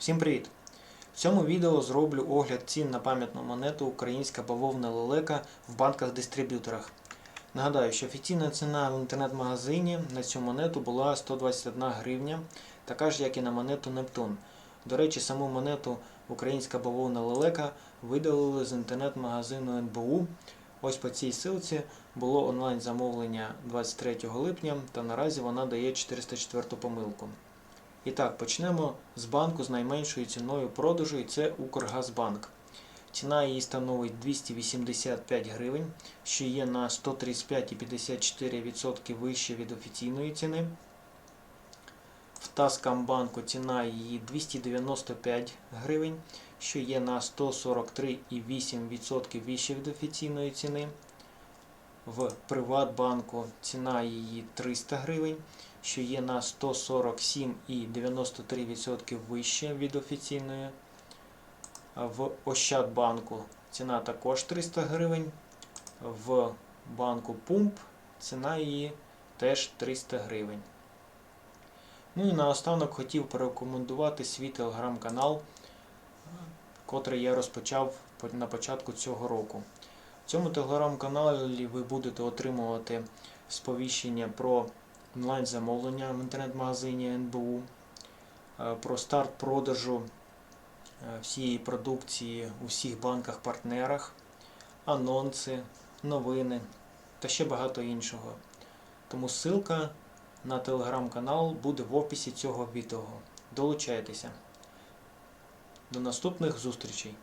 Всім привіт! В цьому відео зроблю огляд цін на пам'ятну монету Українська бавовна лелека в банках-дистриб'юторах. Нагадаю, що офіційна ціна в інтернет-магазині на цю монету була 121 гривня, така ж як і на монету Нептун. До речі, саму монету Українська бавовна лелека видалили з інтернет-магазину НБУ. Ось по цій ссылці було онлайн замовлення 23 липня, та наразі вона дає 404 помилку. І так, почнемо з банку з найменшою ціною продажу, і це Укргазбанк. Ціна її становить 285 гривень, що є на 135,54% вище від офіційної ціни. В Таскамбанку ціна її 295 гривень, що є на 143,8% вище від офіційної ціни. В Приватбанку ціна її 300 гривень, що є на 147,93% вище від офіційної. В Ощадбанку ціна також 300 гривень. В банку Пумп ціна її теж 300 гривень. Ну і наостанок хотів порекомендувати свій телеграм-канал, котрий я розпочав на початку цього року. В цьому телеграм-каналі ви будете отримувати сповіщення про онлайн-замовлення в інтернет-магазині НБУ, е, про старт продажу е, всієї продукції у всіх банках-партнерах, анонси, новини та ще багато іншого. Тому ссылка на телеграм-канал буде в описі цього відео. Долучайтеся. До наступних зустрічей!